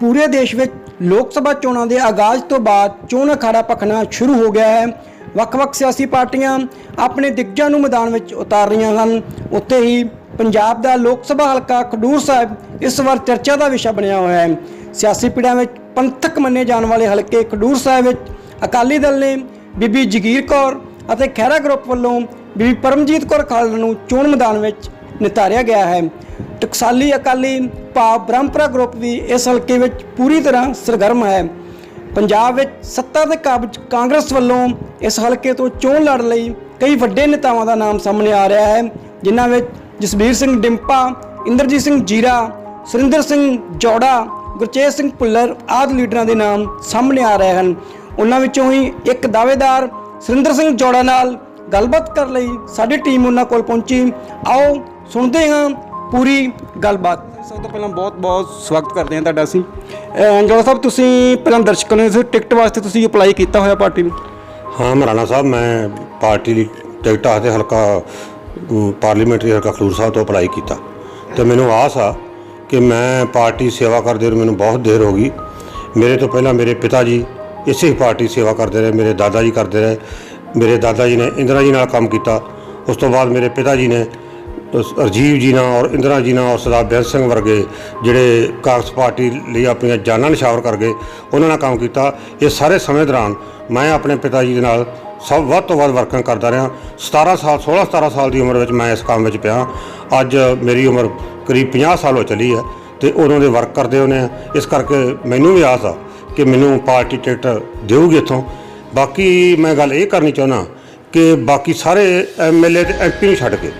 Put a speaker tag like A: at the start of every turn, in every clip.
A: ਪੂਰੇ ਦੇਸ਼ ਵਿੱਚ ਲੋਕ ਸਭਾ ਚੋਣਾਂ ਦੇ ਆਗਾਜ਼ ਤੋਂ ਬਾਅਦ ਚੋਣ ਅਖਾੜਾ ਭਖਣਾ ਸ਼ੁਰੂ ਹੋ ਗਿਆ ਹੈ। ਵੱਖ-ਵੱਖ ਸਿਆਸੀ ਪਾਰਟੀਆਂ ਆਪਣੇ ਦਿੱਗਜਾਂ ਨੂੰ ਮੈਦਾਨ ਵਿੱਚ ਉਤਾਰ ਰਹੀਆਂ ਹਨ। ਉੱਥੇ ਹੀ ਪੰਜਾਬ ਦਾ ਲੋਕ ਸਭਾ ਹਲਕਾ ਖਡੂਰ ਸਾਹਿਬ ਇਸ ਵਾਰ ਚਰਚਾ ਦਾ ਵਿਸ਼ਾ ਬਣਿਆ ਹੋਇਆ ਹੈ। ਸਿਆਸੀ ਪੀੜ੍ਹਾਂ ਵਿੱਚ ਪੰਥਕ ਮੰਨੇ ਜਾਣ ਵਾਲੇ ਹਲਕੇ ਖਡੂਰ ਸਾਹਿਬ ਵਿੱਚ ਅਕਾਲੀ ਦਲ ਨੇ ਬੀਬੀ ਜਗੀਰ ਕੌਰ ਅਤੇ ਖਹਿਰਾ ਗਰੁੱਪ ਵੱਲੋਂ ਬੀਬੀ ਪਰਮਜੀਤ ਕੌਰ ਖਾਲੜਾ ਨੂੰ ਚੋਣ ਮੈਦਾਨ ਵਿੱਚ ਨਿਤਾਰਿਆ ਗਿਆ ਹੈ। ਟਕਸਾਲੀ ਅਕਾਲੀ ਭਾਵ ਬ੍ਰਹਮਪੁਰਾ ਗਰੁੱਪ ਵੀ ਇਸ ਹਲਕੇ ਵਿੱਚ ਪੂਰੀ ਤਰ੍ਹਾਂ ਸਰਗਰਮ ਹੈ। ਪੰਜਾਬ ਵਿੱਚ ਸੱਤਾ ਦੇ ਕਾਬਜ ਕਾਂਗਰਸ ਵੱਲੋਂ ਇਸ ਹਲਕੇ ਤੋਂ ਚੋਣ ਲੜਨ ਲਈ ਕਈ ਵੱਡੇ ਨੇਤਾਵਾਂ ਦਾ ਨਾਮ ਸਾਹਮਣੇ ਆ ਰਿਹਾ ਹੈ, ਜਿਨ੍ਹਾਂ ਵਿੱਚ ਜਸਬੀਰ ਸਿੰਘ ਡਿੰਪਾ, ਇੰਦਰਜੀਤ ਸਿੰਘ ਜੀਰਾ, ਸੁਰਿੰਦਰ ਸਿੰਘ ਜੋੜਾ, ਗੁਰਚੇਤ ਸਿੰਘ ਭੁੱਲਰ ਆਦਿ ਲੀਡਰਾਂ ਦੇ ਨਾਮ ਸਾਹਮਣੇ ਆ ਰਹੇ ਹਨ। ਉਹਨਾਂ ਵਿੱਚੋਂ ਹੀ ਇੱਕ ਦਾਅਵੇਦਾਰ ਸੁਰਿੰਦਰ ਸਿੰਘ ਜੋੜਾ ਨਾਲ ਗੱਲਬਾਤ ਕਰਨ ਲਈ ਸਾਡੀ ਟੀਮ ਉਹਨਾਂ ਕੋਲ ਪਹੁੰਚੀ। ਆਓ ਸੁਣਦੇ ਹਾਂ ਪੂਰੀ ਗੱਲਬਾਤ। ਸਭ ਤੋਂ ਪਹਿਲਾਂ ਬਹੁਤ ਬਹੁਤ ਸਵਾਗਤ ਕਰਦੇ ਹਾਂ ਤੁਹਾਡਾ ਅਸੀਂ। ਜੌੜਾ ਸਾਹਿਬ ਤੁਸੀਂ ਪਹਿਲਾਂ ਦਰਸ਼ਕਾਂ ਨੂੰ ਇਸ ਟਿਕਟ ਵਾਸਤੇ ਤੁਸੀਂ ਅਪਲਾਈ ਕੀਤਾ ਹੋਇਆ ਪਾਰਟੀ ਨੂੰ?
B: ਹਾਂ ਮਰਾਣਾ ਸਾਹਿਬ ਮੈਂ ਪਾਰਟੀ ਦੀ ਟਿਕਟ ਆਸਤੇ ਹਲਕਾ ਪਾਰਲੀਮੈਂਟਰੀ ਹਲਕਾ ਖਡੂਰ ਸਾਹਿਬ ਤੋਂ ਅਪਲਾਈ ਕੀਤਾ। ਤੇ ਮੈਨੂੰ ਆਸ ਆ ਕਿ ਮੈਂ ਪਾਰਟੀ ਸੇਵਾ ਕਰਦੇ ਨੂੰ ਮੈਨੂੰ ਬਹੁਤ ਦੇਰ ਹੋ ਗਈ। ਮੇਰੇ ਤੋਂ ਪਹਿਲਾਂ ਮੇਰੇ ਪਿਤਾ ਜੀ ਇਸੇ ਪਾਰਟੀ ਸੇਵਾ ਕਰਦੇ ਰਹੇ ਮੇਰੇ ਦਾਦਾ ਜੀ ਕਰਦੇ ਰਹੇ। ਮੇਰੇ ਦਾਦਾ ਜੀ ਨੇ ਇੰਦਰਾ ਜੀ ਨਾਲ ਕੰਮ ਕੀਤਾ। ਉਸ ਤੋਂ ਬਾਅਦ ਮੇਰੇ ਪਿਤਾ ਜੀ ਨੇ ਰਾਜੀਵ ਜੀ ਨਾਲ ਔਰ ਇੰਦਰਾ ਜੀ ਨਾਲ ਔਰ ਸਰਦਾਰ ਬੇਅੰਤ ਸਿੰਘ ਵਰਗੇ ਜਿਹੜੇ ਕਾਂਗਰਸ ਪਾਰਟੀ ਲਈ ਆਪਣੀਆਂ ਜਾਨਾਂ ਨਿਸ਼ਾਵਰ ਕਰ ਗਏ, ਉਹਨਾਂ ਨਾਲ ਕੰਮ ਕੀਤਾ। ਇਹ ਸਾਰੇ ਸਮੇਂ ਦੌਰਾਨ ਮੈਂ ਆਪਣੇ ਪਿਤਾ ਜੀ ਦੇ ਨਾਲ ਸਭ ਵੱਧ ਤੋਂ ਵੱਧ ਵਰਕਿੰਗ ਕਰਦਾ ਰਿਹਾ। 17 ਸਾਲ 16 17 ਸਾਲ ਦੀ ਉਮਰ ਵਿੱਚ ਮੈਂ ਇਸ ਕੰਮ ਵਿੱਚ ਪਿਆ। ਅੱਜ ਮੇਰੀ ਉਮਰ ਕਰੀਬ 50 ਸਾਲ ਹੋ ਚੱਲੀ ਹੈ ਤੇ ਉਹਨਾਂ ਦੇ ਵਰਕ ਕਰਦੇ ਹੋਨੇ ਆ। ਇਸ ਕਰਕੇ ਮੈਨੂੰ ਵੀ ਆਸ ਆ ਕਿ ਮੈਨੂੰ ਪਾਰਟੀ ਟਿਕਟ ਦੇਊਗੀ ਇੱਥੋਂ। ਬਾਕੀ ਮੈਂ ਗੱਲ ਇਹ ਕਰਨੀ ਚਾਹੁੰਦਾ ਕਿ ਬਾਕੀ ਸਾਰੇ ਐਮਐਲਏ ਤੇ ਐਮਪੀ ਨੂੰ ਛੱਡ ਕੇ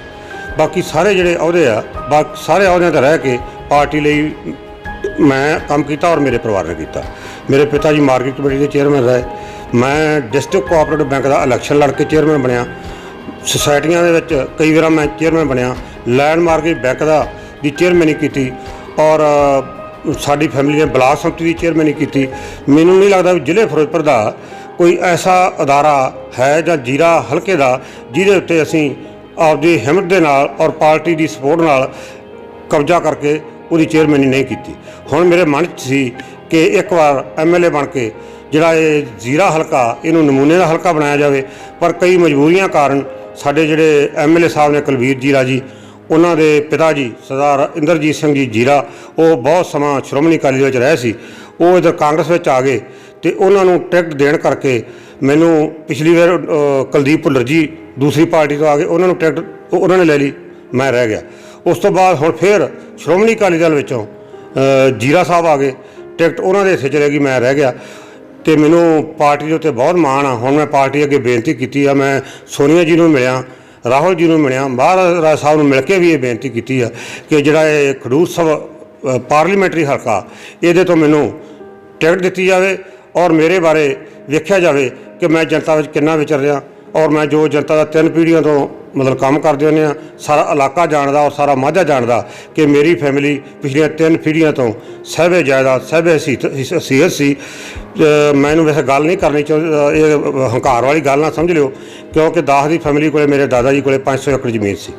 B: ਬਾਕੀ ਸਾਰੇ ਜਿਹੜੇ ਅਹੁਦੇ ਆ ਬਾਕੀ ਸਾਰੇ ਅਹੁਦਿਆਂ ਤੇ ਰਹਿ ਕੇ ਪਾਰਟੀ ਲਈ ਮੈਂ ਕੰਮ ਕੀਤਾ ਔਰ ਮੇਰੇ ਪਰਿਵਾਰ ਨੇ ਕੀਤਾ। ਮੇਰੇ ਪਿਤਾ ਜੀ ਮਾਰਕੀਟ ਕਮੇਟੀ ਦੇ ਚੇਅਰਮੈਨ ਰਹੇ। ਮੈਂ ਡਿਸਟ੍ਰਿਕਟ ਕੋਆਪਰੇਟਿਵ ਬੈਂਕ ਦਾ ਇਲੈਕਸ਼ਨ ਲੜ ਕੇ ਚੇਅਰਮੈਨ ਬਣਿਆ। ਸੁਸਾਇਟੀਆਂ ਦੇ ਵਿੱਚ ਕਈ ਵਾਰ ਮੈਂ ਚੇਅਰਮੈਨ ਬਣਿਆ। ਲੈਂਡਮਾਰਕ ਬੈਂਕ ਦਾ ਦੀ ਚੇਅਰਮੈਨੀ ਕੀਤੀ ਔਰ ਸਾਡੀ ਫੈਮਿਲੀ ਨੇ ਬਲਾਕ ਸੰਮਤੀ ਦੀ ਚੇਅਰਮੈਨੀ ਕੀਤੀ। ਮੈਨੂੰ ਨਹੀਂ ਲੱਗਦਾ ਵੀ ਜ਼ਿਲ੍ਹੇ ਫਿਰੋਜ਼ਪੁਰ ਦਾ ਕੋਈ ਐਸਾ ਅਦਾਰਾ ਹੈ ਜਾਂ ਜੀਰਾ ਹਲਕੇ ਦਾ ਜਿਹਦੇ ਉੱਤੇ ਅਸੀਂ ਆਪਦੀ ਹਿੰਮਤ ਦੇ ਨਾਲ ਔਰ ਪਾਰਟੀ ਦੀ ਸਪੋਰਟ ਨਾਲ ਕਬਜ਼ਾ ਕਰਕੇ ਉਹਦੀ ਚੇਅਰਮੈਨੀ ਨਹੀਂ ਕੀਤੀ। ਹੁਣ ਮੇਰੇ ਮਨ 'ਚ ਸੀ ਕਿ ਇੱਕ ਵਾਰ ਐਮਐਲਏ ਬਣ ਕੇ ਜਿਹੜਾ ਇਹ ਜ਼ੀਰਾ ਹਲਕਾ, ਇਹਨੂੰ ਨਮੂਨੇ ਦਾ ਹਲਕਾ ਬਣਾਇਆ ਜਾਵੇ। ਪਰ ਕਈ ਮਜਬੂਰੀਆਂ ਕਾਰਨ ਸਾਡੇ ਜਿਹੜੇ ਐਮਐਲਏ ਸਾਹਿਬ ਨੇ ਕੁਲਵੀਰ ਜੀਰਾ ਜੀ ਉਹਨਾਂ ਦੇ ਪਿਤਾ ਜੀ ਸਰਦਾਰ ਇੰਦਰਜੀਤ ਸਿੰਘ ਜੀ ਜੀਰਾ, ਉਹ ਬਹੁਤ ਸਮਾਂ ਸ਼੍ਰੋਮਣੀ ਅਕਾਲੀ ਦਲ ਵਿੱਚ ਰਹੇ ਸੀ। ਉਹ ਇਧਰ ਕਾਂਗਰਸ ਵਿੱਚ ਆ ਗਏ ਤੇ ਉਹਨਾਂ ਨੂੰ ਟਿਕਟ ਦੇਣ ਕਰਕੇ ਮੈਨੂੰ ਪਿਛਲੀ ਵਾਰ ਕੁਲਦੀਪ ਭੁੱਲਰ ਜੀ ਦੂਸਰੀ ਪਾਰਟੀ ਤੋਂ ਆ ਗਏ ਉਹਨਾਂ ਨੂੰ ਟਿਕਟ, ਉਹ- ਉਹਨਾਂ ਨੇ ਲੈ ਲਈ, ਮੈਂ ਰਹਿ ਗਿਆ। ਉਸ ਤੋਂ ਬਾਅਦ ਹੁਣ ਫੇਰ ਸ਼੍ਰੋਮਣੀ ਅਕਾਲੀ ਦਲ ਵਿੱਚੋਂ ਜੀਰਾ ਸਾਹਿਬ ਆ ਗਏ। ਟਿਕਟ ਉਹਨਾਂ ਦੇ ਹਿੱਸੇ ਚਲੇ ਗਈ, ਮੈਂ ਰਹਿ ਗਿਆ। ਤੇ ਮੈਨੂੰ ਪਾਰਟੀ ਦੇ ਉੱਤੇ ਬਹੁਤ ਮਾਣ ਆ। ਹੁਣ ਮੈਂ ਪਾਰਟੀ ਅੱਗੇ ਬੇਨਤੀ ਕੀਤੀ ਆ, ਮੈਂ ਸੋਨੀਆ ਜੀ ਨੂੰ ਮਿਲਿਆ, ਰਾਹੁਲ ਜੀ ਨੂੰ ਮਿਲਿਆ, ਮਹਾਰਾਜ ਸਾਹਿਬ ਨੂੰ ਮਿਲ ਕੇ ਵੀ ਇਹ ਬੇਨਤੀ ਕੀਤੀ ਆ ਕਿ ਜਿਹੜਾ ਇਹ ਖਡੂਰ ਸਭ ਪਾਰਲੀਮੈਂਟਰੀ ਹਲਕਾ, ਇਹਦੇ ਤੋਂ ਮੈਨੂੰ ਟਿਕਟ ਦਿੱਤੀ ਜਾਵੇ ਔਰ ਮੇਰੇ ਬਾਰੇ ਵੇਖਿਆ ਜਾਵੇ ਕਿ ਮੈਂ ਜਨਤਾ ਵਿੱਚ ਕਿੰਨਾ ਵਿਚਰ ਰਿਹਾ। ਔਰ ਮੈਂ ਜੋ ਜਨਤਾ ਦਾ ਤਿੰਨ ਪੀੜ੍ਹੀਆਂ ਤੋਂ ਮਤਲਬ ਕੰਮ ਕਰਦੇ ਹੁੰਦੇ ਆ ਸਾਰਾ ਇਲਾਕਾ ਜਾਣਦਾ ਔਰ ਸਾਰਾ ਮਾਝਾ ਜਾਣਦਾ ਕਿ ਮੇਰੀ ਫੈਮਿਲੀ ਪਿਛਲੀਆਂ ਤਿੰਨ ਪੀੜ੍ਹੀਆਂ ਤੋਂ ਸਹਿਬੇ ਜਾਇਦਾਦ, ਸਹਿਬੇ ਹਸੀਅਤ ਸੀ। ਮੈਨੂੰ ਵੈਸੇ ਗੱਲ ਨਹੀਂ ਕਰਨੀ ਚਾਹੁੰਦਾ ਇਹ ਹੰਕਾਰ ਵਾਲੀ ਗੱਲ ਨਾ ਸਮਝ ਲਿਓ, ਕਿਉਂਕਿ ਦਾਸ ਦੀ ਫੈਮਿਲੀ ਕੋਲੇ, ਮੇਰੇ ਦਾਦਾ ਜੀ ਕੋਲੇ 500 ਏਕੜ ਜ਼ਮੀਨ ਸੀ।